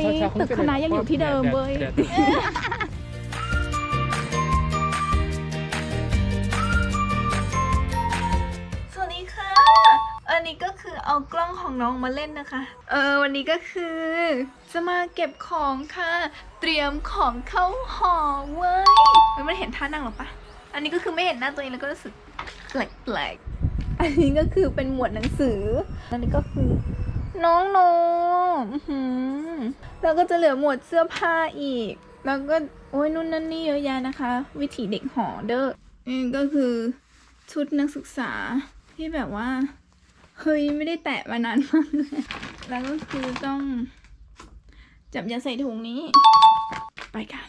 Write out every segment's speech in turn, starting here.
ยตึกคณะยังอยู่ที่เดิมเว้ยสวัสดีค่ะ อันนี้ก็คือเอากล้องของน้องมาเล่นนะคะ เออวันนี้ก็คือ จะมาเก็บของค่ะ เตรียมของเข้าห่อเว้ยเฮ้ยมันเห็นท่านั่งหรอปะอันนี้ก็คือไม่เห็นหน้าตัวเองแล้วก็รู้สึกแปลกๆอันนี้ก็คือเป็นหมวดหนังสือ อันนี้ก็คือ น้องโนมอื้อหือแล้วก็จะเหลือหมวดเสื้อผ้าอีก แล้วก็โอ้ยนู่นนั่นนี่เยอะแยะนะคะ วิถีเด็กหอเด้อนี่ก็คือชุดนักศึกษาที่แบบว่าเฮ้ยไม่ได้แตะมานานมากเลยแล้วก็คือต้อง จับยาใส่ถุงนี้ ไปกัน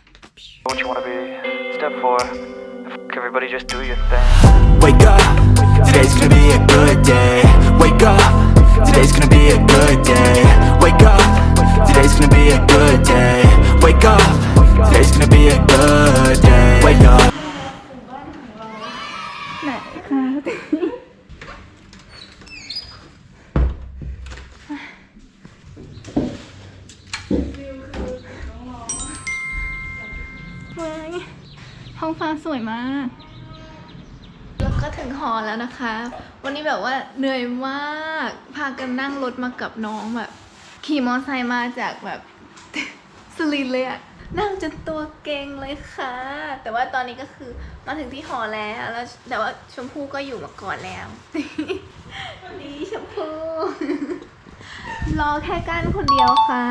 What you wanna be? Step four. Fuck everybody, just do your thing. Wake up, today's gonna be a good day. Wake up, today's gonna องฟ้าสวยมากแล้วก็ถึงหอแล้วนะคะ วันนี้แบบว่าเหนื่อยมาก พากันนั่งรถมากับน้องแบบ ขี่มอไซค์มาจากแบบสลินเลยอะนั่งจนตัวเก่งเลยค่ะ แต่ว่าตอนนี้ก็คือมาถึงที่หอแล้วแล้ว แต่ว่าชมพู่ก็อยู่มาก่อนแล้วนี่ชมพู่รอแค่ก้านคนเดียวค่ะ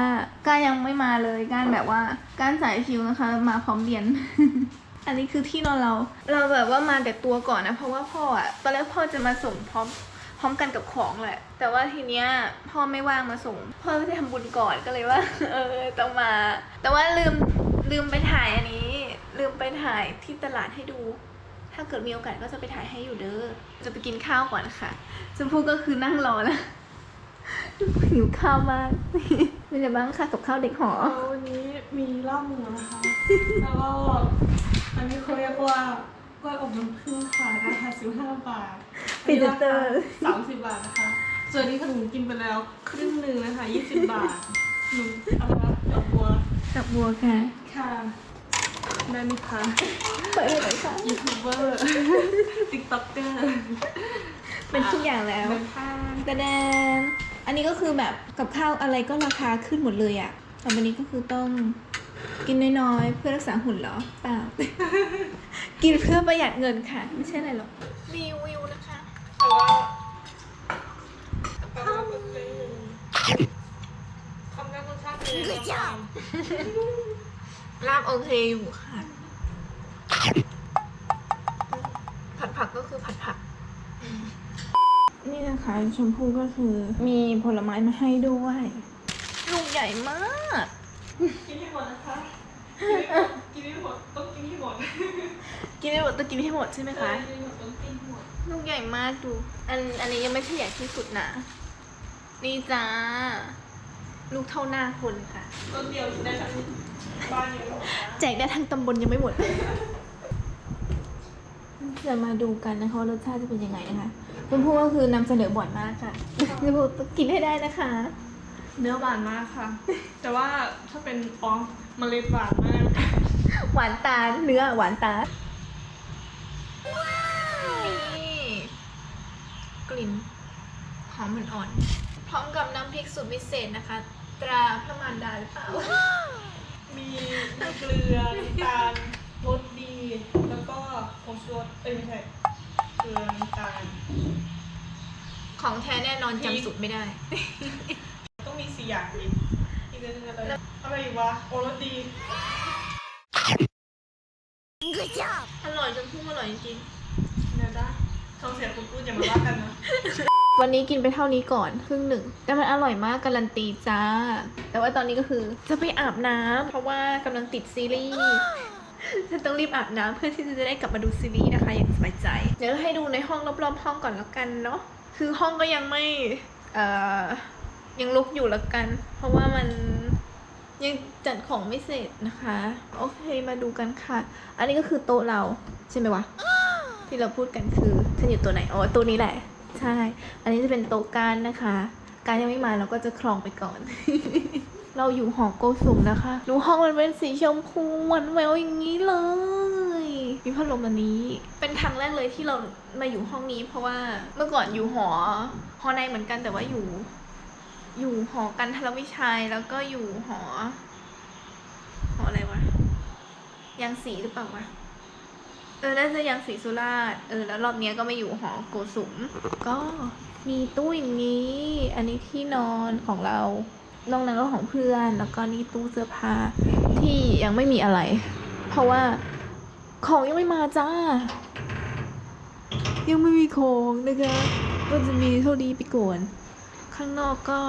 ก้านยังไม่มาเลยก้านแบบว่าก้านสายชิวนะคะ มาพร้อมเรียน อันนี้คือที่นอนเรา เราแบบว่ามาแต่ตัวก่อนนะเพราะว่าพ่ออะตอนแรกพ่อจะมาส่งพร้อมพร้อมกันกับของแหละ แต่ว่าทีเนี้ยพ่อไม่ว่างมาส่ง พ่อไปทำบุญก่อนก็เลยว่า เออต้องมา แต่ว่าลืมลืมไปถ่ายอันนี้ ลืมไปถ่ายที่ตลาดให้ดู ถ้าเกิดมีโอกาสก็จะไปถ่ายให้อยู่เด้อ จะไปกินข้าวก่อนค่ะชมพู่ก็คือนั่งรอแล้วหิวข้าวมากเป็นไงบ้างคะกับข้าวเด็กหอวันนี้มีลาบหมูนะคะแล้วก็ อันนี้เขาเรียกว่ากล้วยอบน้ำผึ้งค่ะราคา15 บาทพรีเซนเตอร์ สามสิบบาทนะคะ ส่วนนี้ขนมกินไปแล้วครึ่งหนึ่งนะคะ20 บาทหนูอะไรวะดอกบัวกับบัวค่ะ ค่ะ ได้ไหมคะ เปิดเลยค่ะ ยูทูบเบอร์ ติ๊กต็อกเกอร์เป็นทุกอย่างแล้วเป็นผ้าแต่แดนอันนี้ก็คือแบบกับข้าวอะไรก็ราคาขึ้นหมดเลยอะ่ะต่อไปนี้ก็คือต้อง กินน้อยๆ เพื่อรักษาหุ่นเหรอเปล่า กินเพื่อประหยัดเงินค่ะ ไม่ใช่อะไรหรอกรีวิวนะคะแต่ว่าแต่ว่ามันเป็นคำแรกรสชาติเป็นยังไงลาบโอเคอยู่ค่ะ ผัดผักก็คือผัดผัก นี่นะคะชมพู่ก็คือมีผลไม้มาให้ด้วย ลูกใหญ่มาก กิน กินให้หมดต้องกินให้หมดกินไม่หมดต้องกินให้หมดใช่ไหมคะกินให้หมดต้องกินให้หมดลูกใหญ่มากดู อันอันนี้ยังไม่ใช่ใหญ่ที่สุดนะ นี่จ้า ลูกเท่าหน้าคนค่ะ ต้นเดียวกินได้ทั้งบ้านอยู่หรอคะแจกได้ทั้งตำบลยังไม่หมดจะมาดูกันนะคะว่ารสชาติจะเป็นยังไงนะคะคุณพูดก็คือนำเสนอบ่อยมากค่ะคุณพูต้องกินให้ได้นะคะ เนื้อหวานมากค่ะ แต่ว่าถ้าเป็นอ๋อเมล็ดหวานมาก หวานตาเนื้อหวานตานี่กลิ่นหอมอ่อนๆพร้อมกับน้ำพริกสูตรพิเศษนะคะ ตราพระมารดาหรือเปล่ามีเกลือน้ำตาลรสดี แล้วก็ผงชูรสเอ้ยไม่ใช่เกลือน้ำตาลของแท้แน่นอนจำสูตรไม่ได้ ต้องมีสี่อย่างดิอีกอันหนึงอะไรอะไรอีกวะโอรสดี อร่อยจนพุ่งอร่อยจริงเดี๋ยวนะท้องเสียคุณพูดอย่ามาว่ากันนะๆวันนี้กินไปเท่านี้ก่อนครึ่งหนึ่ง แต่มันอร่อยมากการันตีจ้า แต่ว่าตอนนี้ก็คือจะไปอาบน้ำเพราะว่ากำลังติดซีรีส์ ฉันต้องรีบอาบน้ำเพื่อที่จะได้กลับมาดูซีรีส์นะคะ อย่างสบายใจ เดี๋ยวให้ดูในห้องรอบๆห้องก่อนแล้วกันเนาะคือห้องก็ยังไม่เอ่อยังลุกอยู่แล้วกัน เพราะว่ามัน ยังจัดของไม่เสร็จนะคะ โอเคมาดูกันค่ะ อันนี้ก็คือโต๊ะเราใช่ไหมวะ ที่เราพูดกันคือฉันอยู่ตัวไหนอ๋อตัวนี้แหละ ใช่ อันนี้จะเป็นโต๊ะการนะคะ การยังไม่มาเราก็จะคลองไปก่อน เราอยู่หอโกสุมนะคะดูห้องมันเป็นสีชมพูหวานแหววอย่างนี้เลยมีพัดลมอันนี้ เป็นครั้งแรกเลยที่เรามาอยู่ห้องนี้ เพราะว่าเมื่อก่อนอยู่หอหอในเหมือนกันแต่ว่าอยู่ อยู่หอกันทรวิชัยแล้วก็อยู่หอ หออะไรวะยังสีหรือเปล่าวะเออน่าจะยังสีสุราษฎร์เออแล้วรอบเนี้ยก็มาอยู่หอโกสุม ก็มีตู้อย่างนี้ อันนี้ที่นอนของเรานอกนั้นก็ของเพื่อน แล้วก็นี่ตู้เสื้อผ้าที่ยังไม่มีอะไร เพราะว่าของยังไม่มาจ้า ยังไม่มีของนะคะก็จะมีเท่านี้ไปก่อน ข้างนอกก็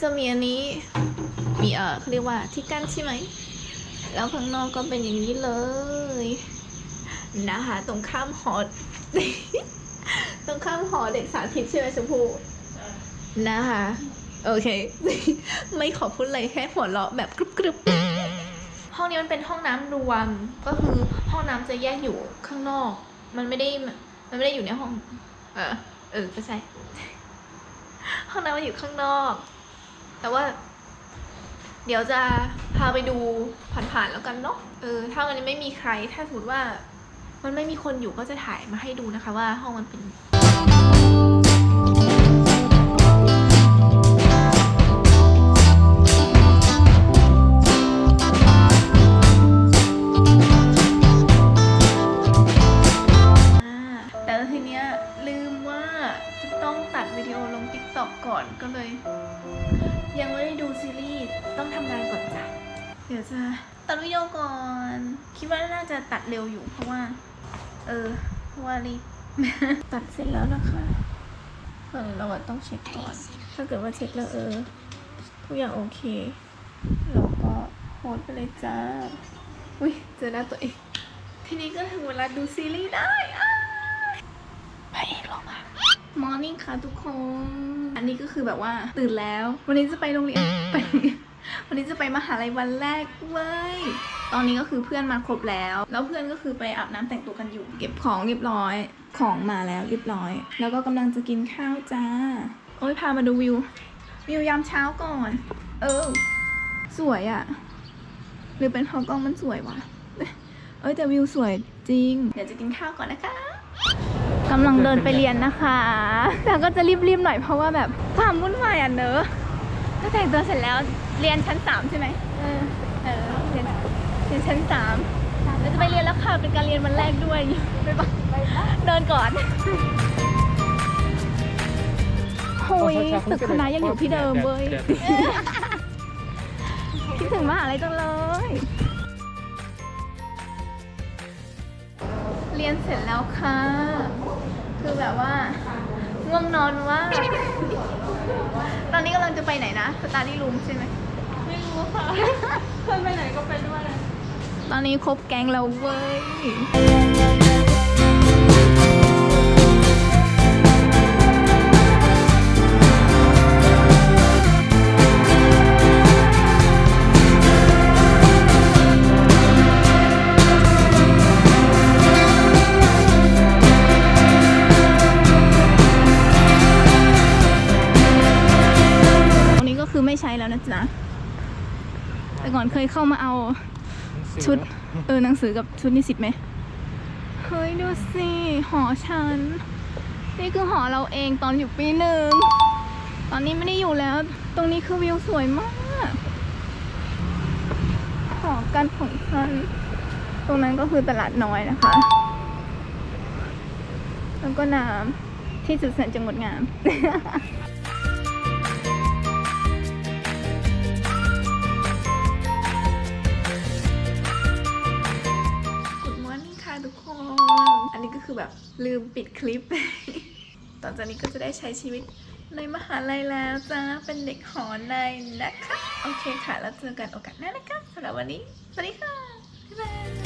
จะมีอันนี้ มีเออเขาเรียกว่าที่กั้นใช่ไหม แล้วข้างนอกก็เป็นอย่างนี้เลยนะคะตรงข้ามหอ ตรงข้ามหอเด็กสาธิตใช่ไหมชมพูนะคะ โอเค ไม่ขอพูดอะไรแค่หัวเราะแบบกรุบกรุบห้องนี้มันเป็นห้องน้ำรวม ก็คือห้องน้ำจะแยกอยู่ข้างนอก มันไม่ได้ มันไม่ได้อยู่ในห้อง เออ เออก็ใช่ ห้องน้ำมันอยู่ข้างนอก แต่ว่า เดี๋ยวจะพาไปดูผ่านๆแล้วกันเนาะเออ ถ้าวันนี้ไม่มีใคร ถ้าสมมติว่า มันไม่มีคนอยู่ก็จะถ่ายมาให้ดูนะคะ ว่าห้องมันเป็น ลืมว่าจะต้องตัดวิดีโอลง t ิ k t o k ก่อนก็เลย ยังไม่ได้ดูซีรีส์ต้องทำงานก่อนจ้ะเดี๋ยวจะตัดวิดีโอก่อน คิดว่าน่าจะตัดเร็วอยู่เพราะว่า เออเพราะว่ารีบตัดเสร็จแล้วนะคะเออเราต้องเช็คก่อน ถ้าเกิดว่าเช็คแล้วเออทุกอย่างโอเค เราก็โพสไปเลยจ้า อุ้ยเจอหน้าตัวเอง ทีนี้ก็ถึงเวลาดูซีรีส์ได้อ้าย พระเอกหรอมามอร์นิ่งค่ะทุกคน อันนี้ก็คือแบบว่าตื่นแล้ว วันนี้จะไปโรงเรียนไปโรงเรียนวันนี้จะไปมหาลัยวันแรกเว้ย ตอนนี้ก็คือเพื่อนมาครบแล้ว แล้วเพื่อนก็คือไปอาบน้ำแต่งตัวกันอยู่ เก็บของเรียบร้อย ของมาแล้วเรียบร้อย แล้วก็กำลังจะกินข้าวจ้า โอ้ยพามาดูวิว วิวยามเช้าก่อน เออ สวยอะหรือเป็นเพราะกล้องมันสวยวะเอ้ยแต่วิวสวยจริง เดี๋ยวจะกินข้าวก่อนนะคะ กำลังเดินไปเรียนนะคะ แต่ก็จะรีบๆหน่อยเพราะว่าแบบความวุ่นวายอะเนอะก็แต่งตัวเสร็จแล้วเรียนชั้นสามใช่ไหมเออเออเรียนเรียนชั้นสามเราจะไปเรียนแล้วค่ะเป็นการเรียนวันแรกด้วยไปปะเดินก่อนโอ้ยตึกคณะยังอยู่ที่เดิมเว้ยคิดถึงมหาลัยจังเลย เรียนเสร็จแล้วค่ะ คือแบบว่าง่วงนอนว่ากตอนนี้กำลังจะไปไหนนะสตาร์ดี้รูมใช่ไหมไม่รู้ค่ะเพื่อนไปไหนก็ไปด้วย ตอนนี้ครบแก๊งแล้วเว้ย แต่ก่อนเคยเข้ามาเอาชุด เออหนังสือกับชุดนิสิตไหมเฮ้ยดูสิหอฉัน นี่คือหอเราเองตอนอยู่ปีหนึ่ง ตอนนี้ไม่ได้อยู่แล้ว ตรงนี้คือวิวสวยมาก หอกันของฉัน ตรงนั้นก็คือตลาดน้อยนะคะ แล้วก็น้ำที่สุดแสนจะงดงาม คือแบบลืมปิดคลิป ต่อจากนี้ก็จะได้ใช้ชีวิตในมหาลัยแล้วจ้า เป็นเด็กหอในนะคะ โอเคค่ะ แล้วเจอกันโอกาสหน้านะคะสำหรับวันนี้ สวัสดีค่ะ บ๊ายบาย